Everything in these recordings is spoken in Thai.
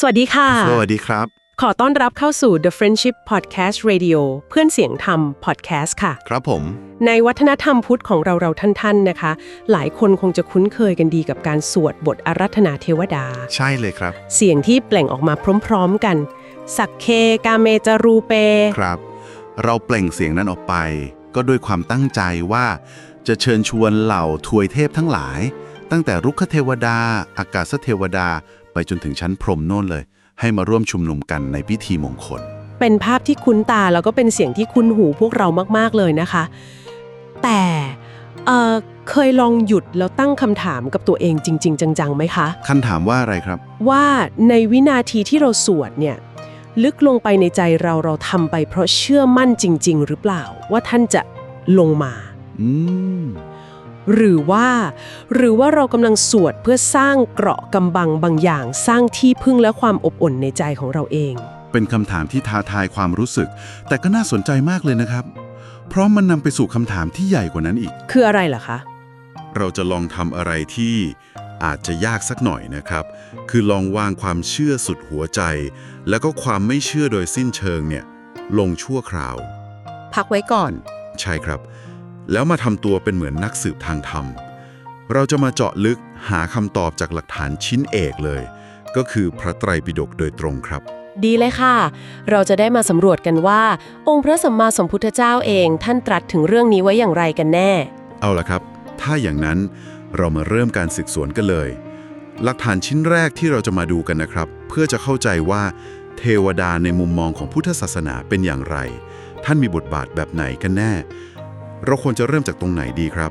สวัสดีค่ะ สวัสดีครับ ขอต้อนรับเข้าสู่ The Friendship Podcast Radio เพื่อนเสียงธรรม Podcast ค่ะ ครับผม ในวัฒนธรรมพุทธของเราเราท่านๆนะคะ หลายคนคงจะคุ้นเคยกันดีกับการสวดบทอารัธนาเทวดา ใช่เลยครับ เสียงที่เปล่งออกมาพร้อมๆกัน สักเคกาเมจารูเป ครับ เราเปล่งเสียงนั้นออกไป ก็ด้วยความตั้งใจว่า จะเชิญชวนเหล่าทวยเทพทั้งหลาย ตั้งแต่รุกขเทวดา อากาศเทวดา ไปจนถึงชั้นพรหมโน่นเลย ให้มาร่วมชุมนุมกันในพิธีมงคล เป็นภาพที่คุ้นตาแล้วก็เป็นเสียงที่คุ้นหูพวกเรามากๆเลยนะคะ แต่เอ่อเคยลองหยุดแล้วตั้งคำถามกับตัวเองจริง ๆ จังๆไหมคะคันถามว่าอะไรครับ ว่าในวินาทีที่เราสวดเนี่ยลึกลงไปในใจเราเราทำไปเพราะเชื่อมั่นจริง ๆ หรือเปล่า ว่าท่านจะลงมา อืม หรือว่า หรือว่าเรากำลังสวดเพื่อสร้างเกราะกำบังบางอย่าง สร้างที่พึ่งและความอบอุ่นในใจของเราเอง เป็นคำถามที่ท้าทายความรู้สึก แต่ก็น่าสนใจมากเลยนะครับ เพราะมันนำไปสู่คำถามที่ใหญ่กว่านั้นอีก คืออะไรล่ะคะ เราจะลองทำอะไรที่อาจจะยากสักหน่อยนะครับ คือลองวางความเชื่อสุดหัวใจ แล้วก็ความไม่เชื่อโดยสิ้นเชิงเนี่ย ลงชั่วคราว พักไว้ก่อน ใช่ครับ แล้วมาทำตัวเป็นเหมือนนักสืบทางธรรม เราจะมาเจาะลึกหาคำตอบจากหลักฐานชิ้นเอกเลย ก็คือพระไตรปิฎกโดยตรงครับ ดีเลยค่ะ เราจะได้มาสำรวจกันว่า องค์พระสัมมาสัมพุทธเจ้าเองท่านตรัสถึงเรื่องนี้ไว้อย่างไรกันแน่ เอาละครับ ถ้าอย่างนั้นเรามาเริ่มการสืบสวนกันเลย หลักฐานชิ้นแรกที่เราจะมาดูกันนะครับ เพื่อจะเข้าใจว่าเทวดาในมุมมองของพุทธศาสนาเป็นอย่างไร ท่านมีบทบาทแบบไหนกันแน่ เราควรจะเริ่มจากตรงไหนดีครับ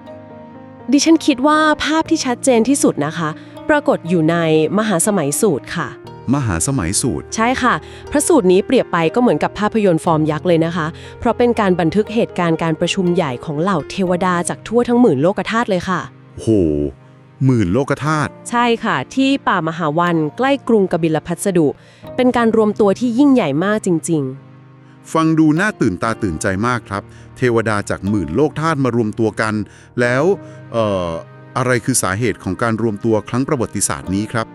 ดิฉันคิดว่าภาพที่ชัดเจนที่สุดนะคะ ปรากฏอยู่ในมหาสมัยสูตรค่ะ มหาสมัยสูตร ใช่ค่ะ พระสูตรนี้เปรียบไปก็เหมือนกับภาพยนตร์ฟอร์มยักษ์เลยนะคะ เพราะเป็นการบันทึกเหตุการณ์การประชุมใหญ่ของเหล่าเทวดาจากทั่วทั้งหมื่นโลกธาตุเลยค่ะ โห หมื่นโลกธาตุ ใช่ค่ะ ที่ป่ามหาวันใกล้กรุงกบิลพัสดุ เป็นการรวมตัวที่ยิ่งใหญ่มากจริง ฟังดูน่าตื่นตาตื่นใจมากครับ เทวดาจากหมื่นโลกธาตุมารวมตัวกัน แล้วเอ่ออะไรคือสาเหตุของการรวมตัวครั้งประวัติศาสตร์นี้ครับ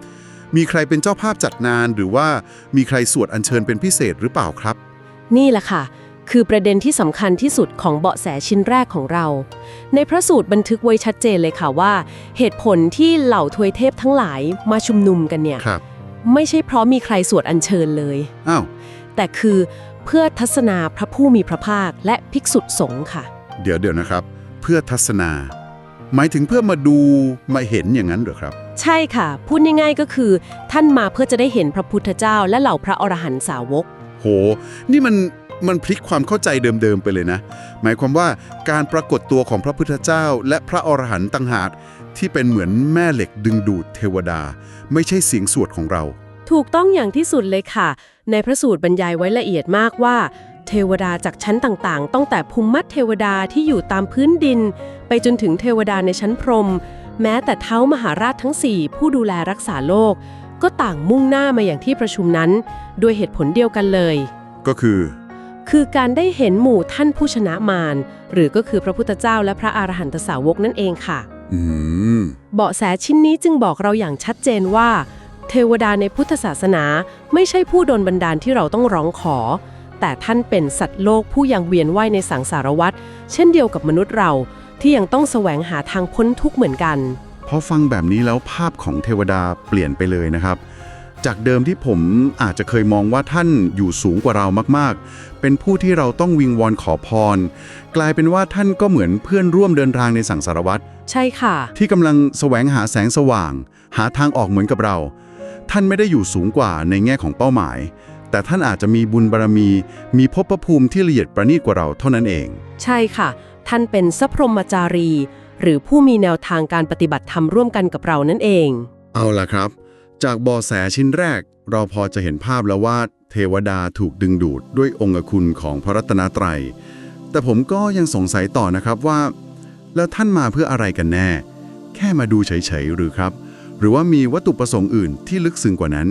มีใครเป็นเจ้าภาพจัดงานหรือว่ามีใครสวดอัญเชิญเป็นพิเศษหรือเปล่าครับๆนี่แหละค่ะ คือประเด็นที่สำคัญที่สุดของเบาะแสชิ้นแรกของเรา ในพระสูตรบันทึกไว้ชัดเจนเลยค่ะว่า เหตุผลที่เหล่าทวยเทพทั้งหลายมาชุมนุมกันเนี่ยครับไม่ใช่เพราะมีใครสวดอัญเชิญเลยอ้าวแต่คือ เพื่อทัศนาพระผู้มีพระภาคและภิกษุสงฆ์ค่ะ เดี๋ยวเดี๋ยวนะครับ เพื่อทัศนา หมายถึงเพื่อมาดูมาเห็นอย่างนั้นเหรอครับ ใช่ค่ะ พูดง่ายๆก็คือ ท่านมาเพื่อจะได้เห็นพระพุทธเจ้า และเหล่าพระอรหันตสาวก โห นี่มันมันพลิกความเข้าใจเดิมๆไปเลยนะ หมายความว่าการปรากฏตัวของพระพุทธเจ้า และพระอรหันต์ต่างหากที่เป็นเหมือนแม่เหล็กดึงดูดเทวดา ไม่ใช่เสียงสวดของเรา ถูกต้องอย่างที่สุดเลยค่ะ ในพระสูตรบรรยายไว้ละเอียดมากว่า เทวดาจากชั้นต่างๆ ตั้งแต่ภูมิมัดเทวดาที่อยู่ตามพื้นดิน ไปจนถึงเทวดาในชั้นพรหมแม้แต่เท้ามหาราชทั้ง 4 ผู้ดูแลรักษาโลก ก็ต่างมุ่งหน้ามาอย่างที่ประชุมนั้น ด้วยเหตุผลเดียวกันเลย ก็คือ คือการได้เห็นหมู่ท่านผู้ชนะมารหรือก็คือพระพุทธเจ้าและพระอรหันตสาวกนั่นเองค่ะ อืม เบาะแสชิ้นนี้จึงบอกเราอย่างชัดเจนว่า เทวดาในพุทธศาสนาไม่ใช่ผู้ดลบันดาลที่เราต้องร้องขอ แต่ท่านเป็นสัตว์โลกผู้ยังเวียนว่ายในสังสารวัฏเช่นเดียวกับมนุษย์เราที่ยังต้องแสวงหาทางพ้นทุกข์เหมือนกันพอฟังแบบนี้แล้วภาพของเทวดาเปลี่ยนไปเลยนะครับ จากเดิมที่ผมอาจจะเคยมองว่าท่านอยู่สูงกว่าเรามากๆ เป็นผู้ที่เราต้องวิงวอนขอพร กลายเป็นว่าท่านก็เหมือนเพื่อนร่วมเดินทางในสังสารวัฏใช่ค่ะ ที่กำลังแสวงหาแสงสว่าง หาทางออกเหมือนกับเรา ท่านไม่ได้อยู่สูงกว่าในแง่ของเป้าหมาย แต่ท่านอาจจะมีบุญบารมี มีภพภูมิที่ละเอียดประณีตกว่าเราเท่านั้นเอง ใช่ค่ะ ท่านเป็นสัพพรหมจารี หรือผู้มีแนวทางการปฏิบัติธรรมร่วมกันกับเรานั่นเอง เอาล่ะครับ จากเบอแสชิ้นแรก เราพอจะเห็นภาพแล้วว่า เทวดาถูกดึงดูดด้วยองค์คุณของพระรัตนตรัย แต่ผมก็ยังสงสัยต่อนะครับว่า แล้วท่านมาเพื่ออะไรกันแน่ แค่มาดูเฉยๆหรือครับ หรือว่ามีวัตถุประสงค์อื่นที่ลึกซึ้งกว่านั้น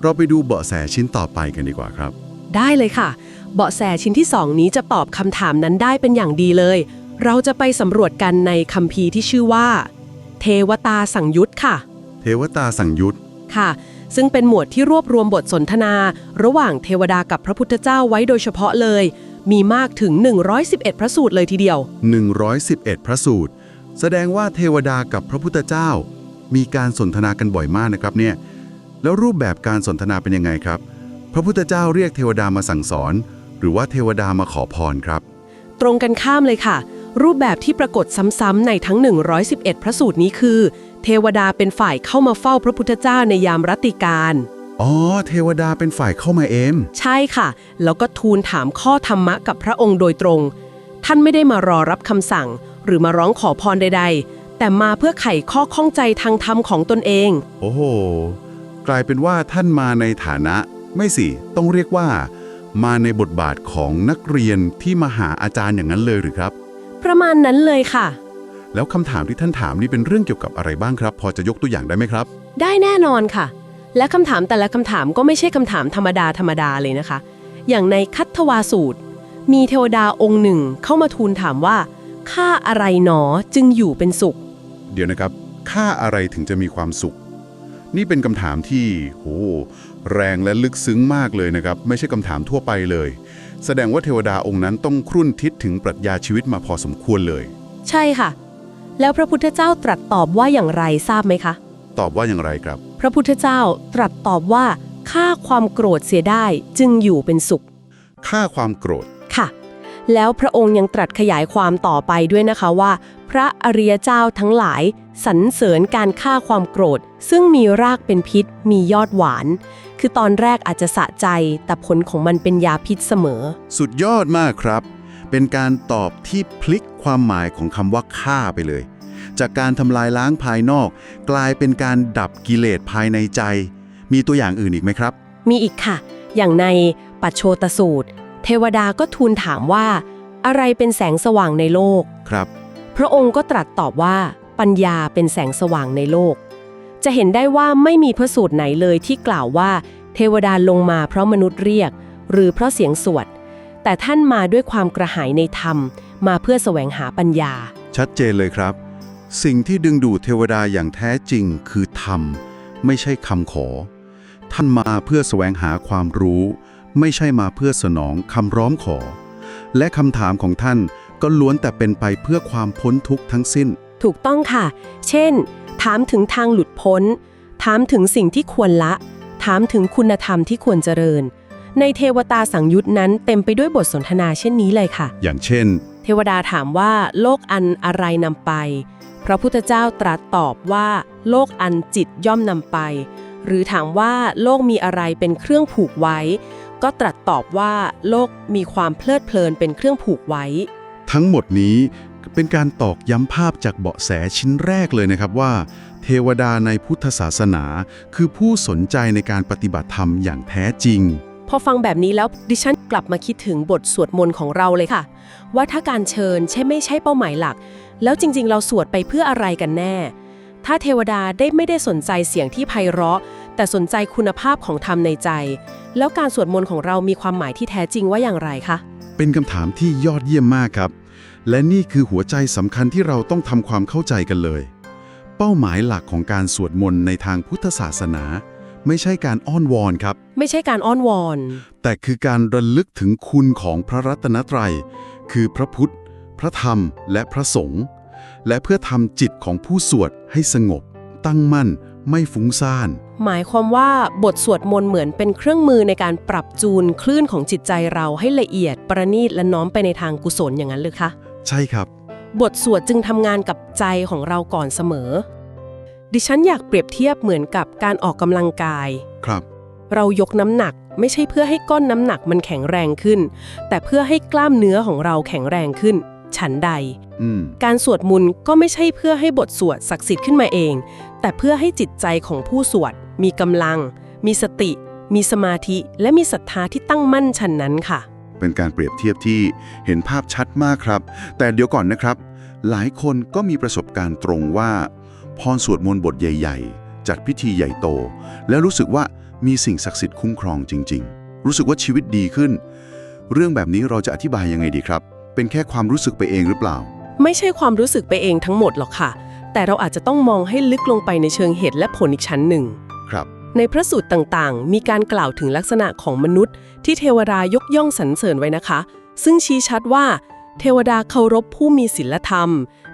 เราไปดูเบาะแสชิ้นต่อไปกันดีกว่าครับ ได้เลยค่ะ เบาะแสชิ้นที่ 2 นี้จะตอบคำถามนั้นได้เป็นอย่างดีเลย เราจะไปสำรวจกันในคัมภีร์ที่ชื่อว่า เทวตาสังยุตค่ะ เทวตาสังยุตค่ะ ซึ่งเป็นหมวดที่รวบรวมบทสนทนา ระหว่างเทวดากับพระพุทธเจ้าไว้โดยเฉพาะเลย มีมากถึง 111 พระสูตรเลยทีเดียว 111 พระสูตร แสดงว่าเทวดากับพระพุทธเจ้า มีการสนทนากันบ่อยมากนะครับเนี่ยแล้วรูปแบบการสนทนาเป็นยังไงครับ พระพุทธเจ้าเรียกเทวดามาสั่งสอน หรือว่าเทวดามาขอพรครับ ตรงกันข้ามเลยค่ะ รูปแบบที่ปรากฏซ้ำๆในทั้ง 111 พระสูตรนี้คือ เทวดาเป็นฝ่ายเข้ามาเฝ้าพระพุทธเจ้าในยามรัตติการอ๋อ เทวดาเป็นฝ่ายเข้ามาเอง ใช่ค่ะ แล้วก็ทูลถามข้อธรรมะกับพระองค์โดยตรง ท่านไม่ได้มารอรับคำสั่ง หรือมาร้องขอพรใดๆ แต่มาเพื่อไขข้อข้องใจทางธรรมของตนเอง โอ้โห กลายเป็นว่าท่านมาในฐานะ ไม่สิ ต้องเรียกว่า มาในบทบาทของนักเรียนที่มาหาอาจารย์อย่างนั้นเลยหรือครับ ประมาณนั้นเลยค่ะ แล้วคำถามที่ท่านถามนี่เป็นเรื่องเกี่ยวกับอะไรบ้างครับ พอจะยกตัวอย่างได้ไหมครับ ได้แน่นอนค่ะ และคำถามแต่ละคำถามก็ไม่ใช่คำถามธรรมดาธรรมดาเลยนะคะ อย่างในคัตทวาสูตร มีเทวดาองค์หนึ่งเข้ามาทูลถามว่าข้าอะไรหนอจึงอยู่เป็นสุข เดี๋ยวนะครับ ค่าอะไรถึงจะมีความสุข นี่เป็นคำถามที่โหแรงและลึกซึ้งมากเลยนะครับ ไม่ใช่คำถามทั่วไปเลย แสดงว่าเทวดาองค์นั้นต้องครุ่นทิศถึงปรัชญาชีวิตมาพอสมควรเลย ใช่ค่ะ แล้วพระพุทธเจ้าตรัสตอบว่าอย่างไรทราบไหมคะ ตอบว่าอย่างไรครับ พระพุทธเจ้าตรัสตอบว่าฆ่าความโกรธเสียได้จึงอยู่เป็นสุข ค่าความโกรธค่ะ แล้วพระองค์ยังตรัสขยายความต่อไปด้วยนะคะว่า พระอริยเจ้าทั้งหลายสรรเสริญการฆ่าความโกรธ ซึ่งมีรากเป็นพิษ มียอดหวาน คือตอนแรกอาจจะสะใจ แต่ผลของมันเป็นยาพิษเสมอ สุดยอดมากครับ เป็นการตอบที่พลิกความหมายของคำว่าฆ่าไปเลย จากการทำลายล้างภายนอก กลายเป็นการดับกิเลสภายในใจ มีตัวอย่างอื่นอีกไหมครับ มีอีกค่ะ อย่างในปัจโชตสูตร เทวดาก็ทูลถามว่า อะไรเป็นแสงสว่างในโลก ครับ พระองค์ก็ตรัสตอบว่า ปัญญาเป็นแสงสว่างในโลก จะเห็นได้ว่าไม่มีพระสูตรไหนเลยที่กล่าวว่า เทวดาลงมาเพราะมนุษย์เรียก หรือเพราะเสียงสวด แต่ท่านมาด้วยความกระหายในธรรม มาเพื่อแสวงหาปัญญา ชัดเจนเลยครับ สิ่งที่ดึงดูดเทวดาอย่างแท้จริงคือธรรม ไม่ใช่คำขอ ท่านมาเพื่อแสวงหาความรู้ ไม่ใช่มาเพื่อสนองคำร้องขอ และคำถามของท่านก็ล้วนแต่เป็นไปเพื่อความพ้นทุกข์ทั้งสิ้น ถูกต้องค่ะ เช่น ถามถึงทางหลุดพ้น ถามถึงสิ่งที่ควรละ ถามถึงคุณธรรมที่ควรเจริญ ในเทวตาสังยุตนั้นเต็มไปด้วยบทสนทนาเช่นนี้เลยค่ะ อย่างเช่น เทวดาถามว่าโลกอันอะไรนำไป พระพุทธเจ้าตรัสตอบว่า โลกอันจิตย่อมนำไป หรือถามว่าโลกมีอะไรเป็นเครื่องผูกไว้ ก็ตรัสตอบว่าโลกมีความเพลิดเพลินเป็นเครื่องผูกไว้ ทั้งหมดนี้เป็นการตอกย้ำภาพจากเบาะแสชิ้นแรกเลยนะครับว่า เทวดาในพุทธศาสนา คือผู้สนใจในการปฏิบัติธรรมอย่างแท้จริง พอฟังแบบนี้แล้วดิฉันกลับมาคิดถึงบทสวดมนต์ของเราเลยค่ะ ว่าถ้าการเชิญใช่ไม่ใช่เป้าหมายหลัก แล้วจริง ๆ เราสวดไปเพื่ออะไรกันแน่ ถ้าเทวดาได้ไม่ได้สนใจเสียงที่ไพเราะ แต่สนใจคุณภาพของธรรมในใจ แล้วการสวดมนต์ของเรามีความหมายที่แท้จริงว่าอย่างไรคะ เป็นคำถามที่ยอดเยี่ยมมากครับ และนี่คือหัวใจสำคัญที่เราต้องทำความเข้าใจกันเลย เป้าหมายหลักของการสวดมนต์ในทางพุทธศาสนา ไม่ใช่การอ้อนวอนครับ ไม่ใช่การอ้อนวอน แต่คือการระลึกถึงคุณของพระรัตนตรัย คือพระพุทธ พระธรรม และพระสงฆ์และเพื่อทำจิตของผู้สวดให้สงบ ตั้งมั่น ไม่ฟุ้งซ่าน หมายความว่าบทสวดมนต์เหมือนเป็นเครื่องมือในการปรับจูนคลื่นของจิตใจเราให้ละเอียดประณีตและน้อมไปในทางกุศลอย่างนั้นเลยคะ ใช่ครับ บทสวดจึงทำงานกับใจของเราก่อนเสมอ ดิฉันอยากเปรียบเทียบเหมือนกับการออกกำลังกาย ครับ เรายกน้ำหนักไม่ใช่เพื่อให้ก้อนน้ำหนักมันแข็งแรงขึ้น แต่เพื่อให้กล้ามเนื้อของเราแข็งแรงขึ้น ฉันใดอืมการสวดมนต์ก็ไม่ใช่เพื่อให้บทสวดศักดิ์สิทธิ์ขึ้นมาเอง แต่เพื่อให้จิตใจของผู้สวด มีกำลัง มีสติ มีสมาธิ และมีศรัทธาที่ตั้งมั่นชันนั้นค่ะ เป็นการเปรียบเทียบที่เห็นภาพชัดมากครับ แต่เดี๋ยวก่อนนะครับ หลายคนก็มีประสบการณ์ตรงว่า พรสวดมนต์บทใหญ่ ๆ จัดพิธีใหญ่โต แล้วรู้สึกว่ามีสิ่งศักดิ์สิทธิ์คุ้มครองจริง ๆ รู้สึกว่าชีวิตดีขึ้น เรื่องแบบนี้เราจะอธิบายยังไงดีครับ เป็นแค่ความรู้สึกไปเองหรือเปล่า ไม่ใช่ความรู้สึกไปเองทั้งหมดหรอกค่ะ แต่เราอาจจะต้องมองให้ลึกลงไปในเชิงเหตุและผลอีกชั้นหนึ่ง ครับ ในพระสูตรต่างๆ มีการกล่าวถึงลักษณะของมนุษย์ ที่เทวดายกย่องสรรเสริญไว้นะคะ ซึ่งชี้ชัดว่า เทวดาเคารพผู้มีศีลธรรม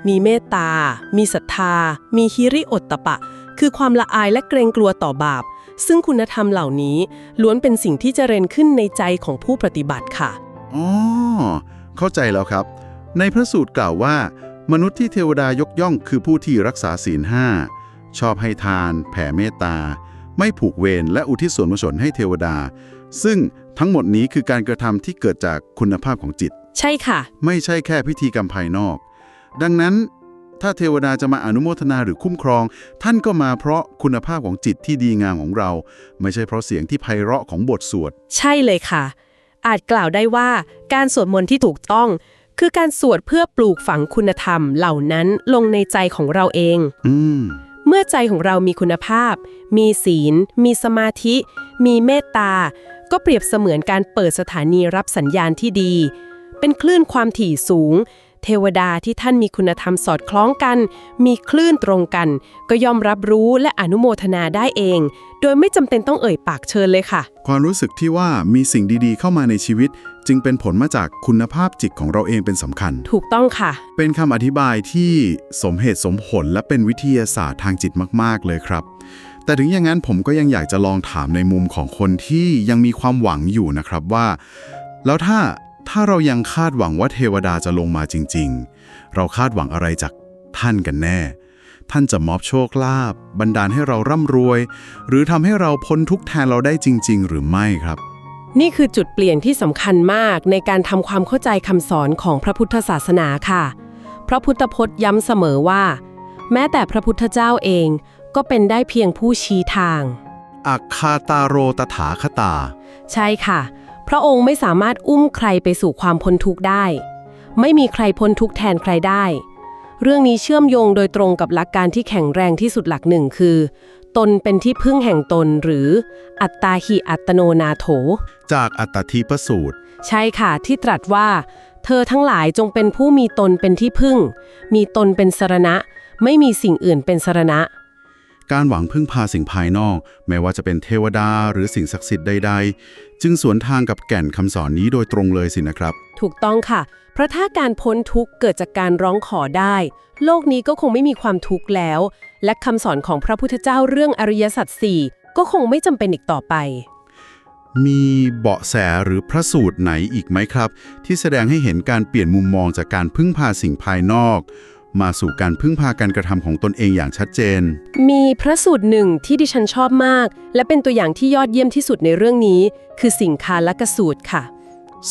มีเมตตา มีศรัทธา มีฮิริโอตตปะ คือความละอายและเกรงกลัวต่อบาป ซึ่งคุณธรรมเหล่านี้ ล้วนเป็นสิ่งที่เจริญขึ้นในใจของผู้ปฏิบัติค่ะ อ๋อ เข้าใจแล้วครับ ในพระสูตรกล่าวว่า มนุษย์ที่เทวดายกย่องคือผู้ที่รักษาศีลห้า ชอบให้ทาน แผ่เมตตา ไม่ผูกเวรและอุทิศส่วนกุศลให้เทวดา ซึ่งทั้งหมดนี้คือการกระทำที่เกิดจากคุณภาพของจิต ใช่ค่ะ ไม่ใช่แค่พิธีกรรมภายนอก ดังนั้น ถ้าเทวดาจะมาอนุโมทนาหรือคุ้มครอง ท่านก็มาเพราะคุณภาพของจิตที่ดีงามของเรา ไม่ใช่เพราะเสียงที่ไพเราะของบทสวด ใช่เลยค่ะ อาจกล่าวได้ว่าการสวดมนต์ที่ถูกต้อง คือการสวดเพื่อปลูกฝังคุณธรรมเหล่านั้นลงในใจของเราเอง อืม เมื่อใจของเรามีคุณภาพ มีศีล มีสมาธิ มีเมตตา ก็เปรียบเสมือนการเปิดสถานีรับสัญญาณที่ดี เป็นคลื่นความถี่สูง เทวดาที่ท่านมีคุณธรรมสอดคล้องกัน มีคลื่นตรงกัน ก็ย่อมรับรู้และอนุโมทนาได้เอง โดยไม่จำเป็นต้องเอ่ยปากเชิญเลยค่ะ ความรู้สึกที่ว่ามีสิ่งดีๆ เข้ามาในชีวิต จึงเป็นผลมาจากคุณภาพจิตของเราเองเป็นสำคัญ ถูกต้องค่ะ เป็นคำอธิบายที่สมเหตุสมผลและเป็นวิทยาศาสตร์ทางจิตมาก ๆ เลยครับ แต่ถึงอย่างนั้นผมก็ยังอยากจะลองถามในมุมของคนที่ยังมีความหวังอยู่นะครับว่า แล้วถ้า ถ้าเรายังคาดหวังว่าเทวดาจะลงมาจริง ๆ เราคาดหวังอะไรจากท่านกันแน่ ท่านจะมอบโชคลาภบันดาลให้เราร่ำรวย หรือทำให้เราพ้นทุกข์แทนเราได้จริง ๆ หรือไม่ครับ นี่คือจุดเปลี่ยนที่สำคัญมากในการทำความเข้าใจคำสอนของพระพุทธศาสนาค่ะ พระพุทธพจน์ย้ำเสมอว่า แม้แต่พระพุทธเจ้าเองก็เป็นได้เพียงผู้ชี้ทาง อัคคาตาโรตถาคตา ใช่ค่ะ พระองค์ไม่สามารถอุ้มใครไปสู่ความพ้นทุกข์ได้ ไม่มีใครพ้นทุกข์แทนใครได้ เรื่องนี้เชื่อมโยงโดยตรงกับหลักการที่แข็งแรงที่สุดหลักหนึ่งคือ ตนเป็นที่พึ่งแห่งตนหรืออัตตาหิอัตโนนาโถ จากอัตตทีปสูตร ใช่ค่ะที่ตรัสว่า เธอทั้งหลายจงเป็นผู้มีตนเป็นที่พึ่ง มีตนเป็นสรณะ ไม่มีสิ่งอื่นเป็นสรณะ การหวังพึ่งพาสิ่งภายนอก ไม่ว่าจะเป็นเทวดาหรือสิ่งศักดิ์สิทธิ์ใด ๆ จึงสวนทางกับแก่นคำสอนนี้โดยตรงเลยสินะครับ ถูกต้องค่ะ เพราะถ้าการพ้นทุกข์เกิดจากการร้องขอได้ โลกนี้ก็คงไม่มีความทุกข์แล้ว และคำสอนของพระพุทธเจ้าเรื่องอริยสัจสี่ก็คงไม่จำเป็นอีกต่อไป มีเบาะแสหรือพระสูตรไหนอีกไหมครับ ที่แสดงให้เห็นการเปลี่ยนมุมมองจากการพึ่งพาสิ่งภายนอก มาสู่การพึ่งพาการกระทำของตนเองอย่างชัดเจน มีพระสูตรหนึ่งที่ดิฉันชอบมาก และเป็นตัวอย่างที่ยอดเยี่ยมที่สุดในเรื่องนี้ คือสิงคาลกสูตรค่ะ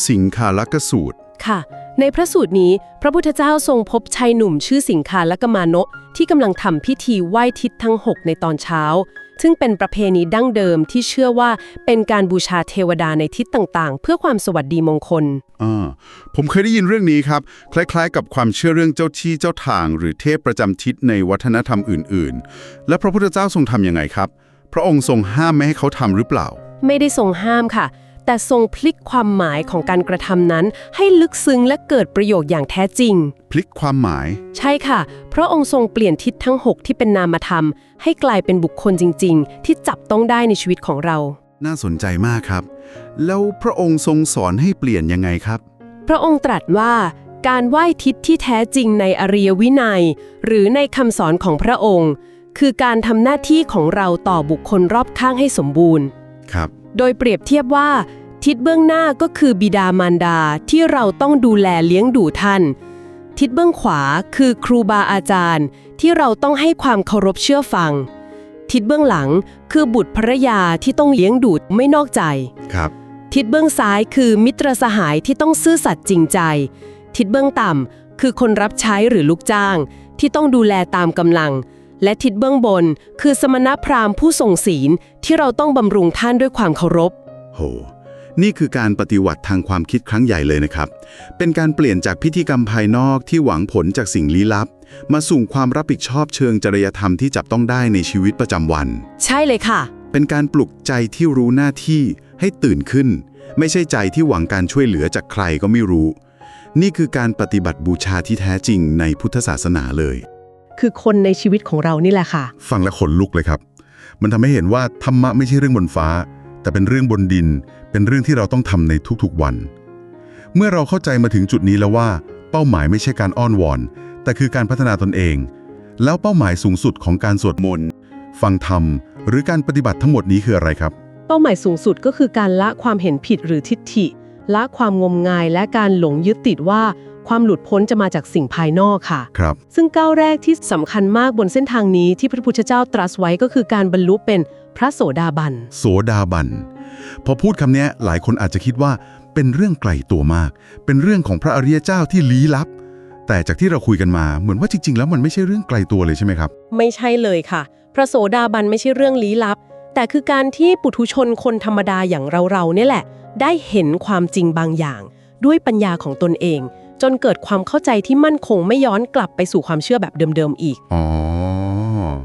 สิงคาลกสูตรค่ะ ในพระสูตรนี้พระพุทธเจ้าทรงพบชายหนุ่มชื่อสิงคาและกมาโนะที่กำลังทำพิธีไหว้ทิศทั้ง 6 ในตอนเช้า ซึ่งเป็นประเพณีดั้งเดิมที่เชื่อว่าเป็นการบูชาเทวดาในทิศต่างๆ เพื่อความสวัสดีมงคลอ่าผมเคยได้ยินเรื่องนี้ครับ คล้ายๆ กับความเชื่อเรื่องเจ้าที่เจ้าทาง หรือเทพประจำทิศในวัฒนธรรมอื่น ๆ และพระพุทธเจ้าทรงทำยังไงครับ พระองค์ทรงห้ามไม่ให้เขาทำหรือเปล่า ไม่ได้ทรงห้ามค่ะ แต่ทรงพลิกความหมายของการกระทำนั้น ให้ลึกซึ้งและเกิดประโยชน์อย่างแท้จริง พลิกความหมาย ใช่ค่ะพระองค์ทรงเปลี่ยนทิศทั้ง 6 ที่เป็นนามธรรม ให้กลายเป็นบุคคลจริง ๆ ที่จับต้องได้ในชีวิตของเรา น่าสนใจมากครับ แล้วพระองค์ทรงสอนให้เปลี่ยนยังไงครับ พระองค์ตรัสว่าการไหว้ทิศที่แท้จริงในอริยวินัย หรือในคำสอนของพระองค์ คือการทำหน้าที่ของเราต่อบุคคลรอบข้างให้สมบูรณ์ ครับ โดยเปรียบเทียบว่า ทิศเบื้องหน้าก็คือบิดามารดาที่เราต้องดูแลเลี้ยงดูท่าน ทิศเบื้องขวาคือครูบาอาจารย์ ที่เราต้องให้ความเคารพเชื่อฟัง ทิศเบื้องหลังคือบุตรภรยาที่ต้องเลี้ยงดูไม่นอกใจ ครับ ทิศเบื้องซ้ายคือมิตรสหายที่ต้องซื่อสัตย์จริงใจ ทิศเบื้องต่ำคือคนรับใช้หรือลูกจ้าง ที่ต้องดูแลตามกำลัง และทิศเบื้องบน คือสมณพราหมณ์ผู้ทรงศีลที่เราต้องบำรุงท่านด้วยความเคารพ โห นี่คือการปฏิวัติทางความคิดครั้งใหญ่เลยนะครับ เป็นการเปลี่ยนจากพิธีกรรมภายนอกที่หวังผลจากสิ่งลี้ลับ มาสู่ความรับผิดชอบเชิงจริยธรรมที่จับต้องได้ในชีวิตประจำวัน ใช่เลยค่ะ เป็นการปลุกใจที่รู้หน้าที่ให้ตื่นขึ้น ไม่ใช่ใจที่หวังการช่วยเหลือจากใครก็ไม่รู้ นี่คือการปฏิบัติบูชาที่แท้จริงในพุทธศาสนาเลย คือคนในชีวิตของเรานี่แหละค่ะ ฟังแล้วขนลุกเลยครับ มันทำให้เห็นว่าธรรมะไม่ใช่เรื่องบนฟ้า แต่เป็นเรื่องบนดิน เป็นเรื่องที่เราต้องทำในทุกๆวัน เมื่อเราเข้าใจมาถึงจุดนี้แล้วว่า เป้าหมายไม่ใช่การอ้อนวอน แต่คือการพัฒนาตนเอง แล้วเป้าหมายสูงสุดของการสวดมนต์ฟังธรรม หรือการปฏิบัติทั้งหมดนี้คืออะไรครับ เป้าหมายสูงสุดก็คือการละความเห็นผิดหรือทิฏฐิ ละความงมงายและการหลงยึดติดว่า ความหลุดพ้นจะมาจากสิ่งภายนอกค่ะ ครับ ซึ่งก้าวแรกที่สำคัญมากบนเส้นทางนี้ที่พระพุทธเจ้าตรัสไว้ก็คือการบรรลุเป็นพระโสดาบัน โสดาบัน พอพูดคำเนี้ยหลายคนอาจจะคิดว่าเป็นเรื่องไกลตัวมาก เป็นเรื่องของพระอริยเจ้าที่ลี้ลับ แต่จากที่เราคุยกันมาเหมือนว่าจริง ๆ แล้วมันไม่ใช่เรื่องไกลตัวเลยใช่ไหมครับ ไม่ใช่เลยค่ะ พระโสดาบันไม่ใช่เรื่องลี้ลับ แต่คือการที่ปุถุชนคนธรรมดาอย่างเราๆเนี่ยแหละ ได้เห็นความจริงบางอย่าง ด้วยปัญญาของตนเอง จนเกิดความเข้าใจที่มั่นคงไม่ย้อนกลับไปสู่ความเชื่อแบบเดิมๆอีก อ๋อ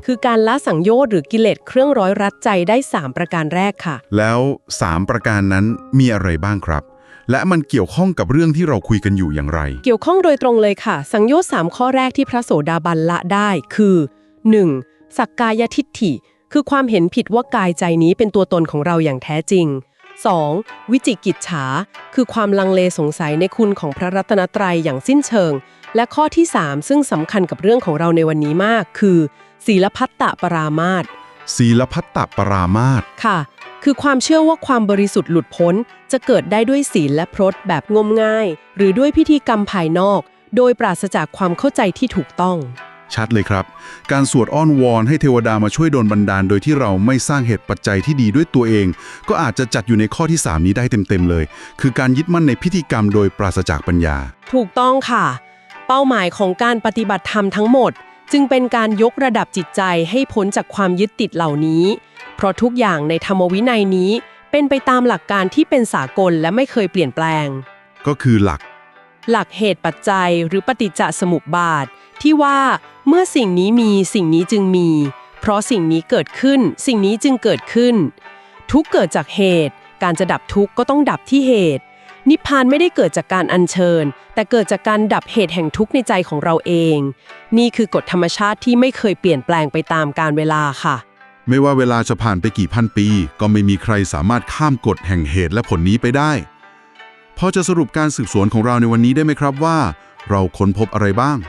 คือการละสังโยชน์หรือกิเลสเครื่องร้อยรัดใจได้ 3 ประการแรกค่ะ แล้ว 3 ประการนั้นมีอะไรบ้างครับ และมันเกี่ยวข้องกับเรื่องที่เราคุยกันอยู่อย่างไร เกี่ยวข้องโดยตรงเลยค่ะ สังโยชน์3ข้อแรกที่พระโสดาบันละได้คือ 1. สักกายทิฏฐิ คือความเห็นผิดว่ากายใจนี้เป็นตัวตนของเราอย่างแท้จริง 2. วิจิกิจฉา คือความลังเลสงสัยในคุณของพระรัตนตรัยอย่างสิ้นเชิง และข้อที่ 3 ซึ่งสำคัญกับเรื่องของเราในวันนี้มาก คือศีลพัตตปรามาตศีลพัตตปรามาสค่ะ คือความเชื่อว่าความบริสุทธิ์หลุดพ้น จะเกิดได้ด้วยศีลและพรตแบบงมง่าย หรือด้วยพิธีกรรมภายนอก โดยปราศจากความเข้าใจที่ถูกต้อง ชัดเลยครับ การสวดอ้อนวอนให้เทวดามาช่วยโดนบันดาล โดยที่เราไม่สร้างเหตุปัจจัยที่ดีด้วยตัวเอง ก็อาจจะจัดอยู่ในข้อที่ 3 นี้ได้เต็มๆเลย คือการยึดมั่นในพิธีกรรมโดยปราศจากปัญญา ถูกต้องค่ะ เป้าหมายของการปฏิบัติธรรมทั้งหมด จึงเป็นการยกระดับจิตใจให้พ้นจากความยึดติดเหล่านี้ เพราะทุกอย่างในธรรมวินัยนี้ เป็นไปตามหลักการที่เป็นสากลและไม่เคยเปลี่ยนแปลง ก็คือหลักหลักเหตุปัจจัยหรือปฏิจจสมุปบาท ที่ว่า เมื่อสิ่งนี้มีสิ่งนี้จึงมี เพราะสิ่งนี้เกิดขึ้น สิ่งนี้จึงเกิดขึ้น ทุกเกิดจากเหตุ การจะดับทุกข์ก็ต้องดับที่เหตุ นิพพานไม่ได้เกิดจากการอัญเชิญ แต่เกิดจากการดับเหตุแห่งทุกข์ในใจของเราเอง นี่คือกฎธรรมชาติที่ไม่เคยเปลี่ยนแปลงไปตามกาลเวลาค่ะ ไม่ว่าเวลาจะผ่านไปกี่พันปี ก็ไม่มีใครสามารถข้ามกฎแห่งเหตุและผลนี้ไปได้พอจะสรุปการสืบสวนของเราในวันนี้ได้ไหมครับว่า เราค้นพบอะไรบ้าง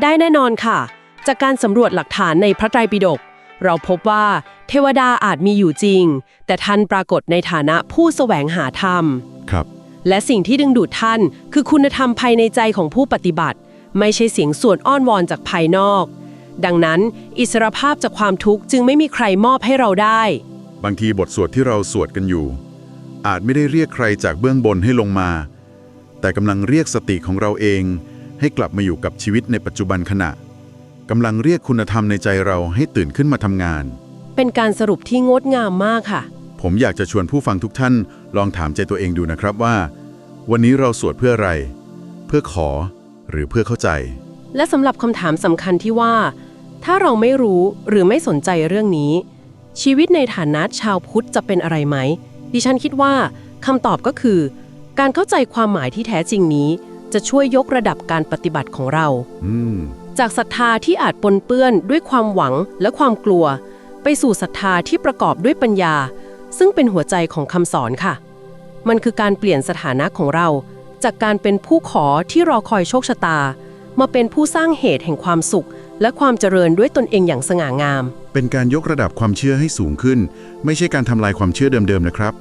ได้แน่นอนค่ะ จากการสำรวจหลักฐานในพระไตรปิฎกเราพบว่าเทวดาอาจมีอยู่จริง แต่ท่านปรากฏในฐานะผู้แสวงหาธรรม ครับ และสิ่งที่ดึงดูดท่าน คือคุณธรรมภายในใจของผู้ปฏิบัติ ไม่ใช่เสียงส่วนอ้อนวอนจากภายนอก ดังนั้น อิสรภาพจากความทุกข์จึงไม่มีใครมอบให้เราได้ บางทีบทสวดที่เราสวดกันอยู่ อาจไม่ได้เรียกใครจากเบื้องบนให้ลงมา แต่กำลังเรียกสติของเราเอง ให้กลับมาอยู่กับชีวิตในปัจจุบันขณะกำลังเรียกคุณธรรมในใจเราให้ตื่นขึ้นมาทำงาน เป็นการสรุปที่งดงามมากค่ะ ผมอยากจะชวนผู้ฟังทุกท่าน ลองถามใจตัวเองดูนะครับว่า วันนี้เราสวดเพื่ออะไร เพื่อขอ หรือเพื่อเข้าใจ และสำหรับคำถามสำคัญที่ว่า ถ้าเราไม่รู้หรือไม่สนใจเรื่องนี้ ชีวิตในฐานะชาวพุทธจะเป็นอะไรไหม ดิฉันคิดว่าคำตอบก็คือ การเข้าใจความหมายที่แท้จริงนี้ จะช่วยยกระดับการปฏิบัติของเราอืมจากศรัทธาที่อาจปนเปื้อนด้วยความหวังและความกลัว ไปสู่ศรัทธาที่ประกอบด้วยปัญญา ซึ่งเป็นหัวใจของคำสอนค่ะ มันคือการเปลี่ยนสถานะของเรา จากการเป็นผู้ขอที่รอคอยโชคชะตา มาเป็นผู้สร้างเหตุแห่งความสุข และความเจริญด้วยตนเองอย่างสง่างาม เป็นการยกระดับความเชื่อให้สูงขึ้น ไม่ใช่การทำลายความเชื่อเดิมๆนะครับ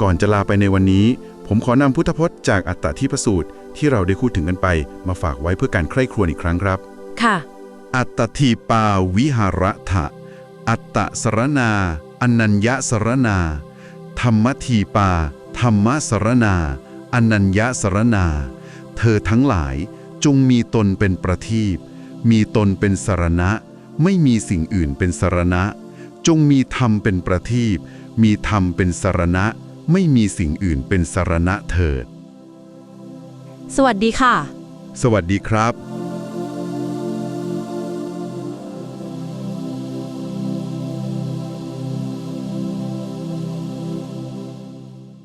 ก่อนจะลาไปในวันนี้ผมขอนำพุทธพจน์จากอัตตทิพสูตร ที่เราได้พูดถึงกันไป มาฝากไว้เพื่อการใคร่ครวญอีกครั้งครับ ค่ะ อัตตทีปาวิหารถะ อัตตสรนาอนัญญสรนาธรรมทีปา ธรรมสรนาอนัญญสรนาเธอทั้งหลายจงมีตนเป็นประทีปมีตนเป็นสรณะ ไม่มีสิ่งอื่นเป็นสรณะ จงมีธรรมเป็นประทีปมีธรรมเป็นสรณะ ไม่มีสิ่งอื่นเป็นสรณะเถิด สวัสดีค่ะ สวัสดีครับ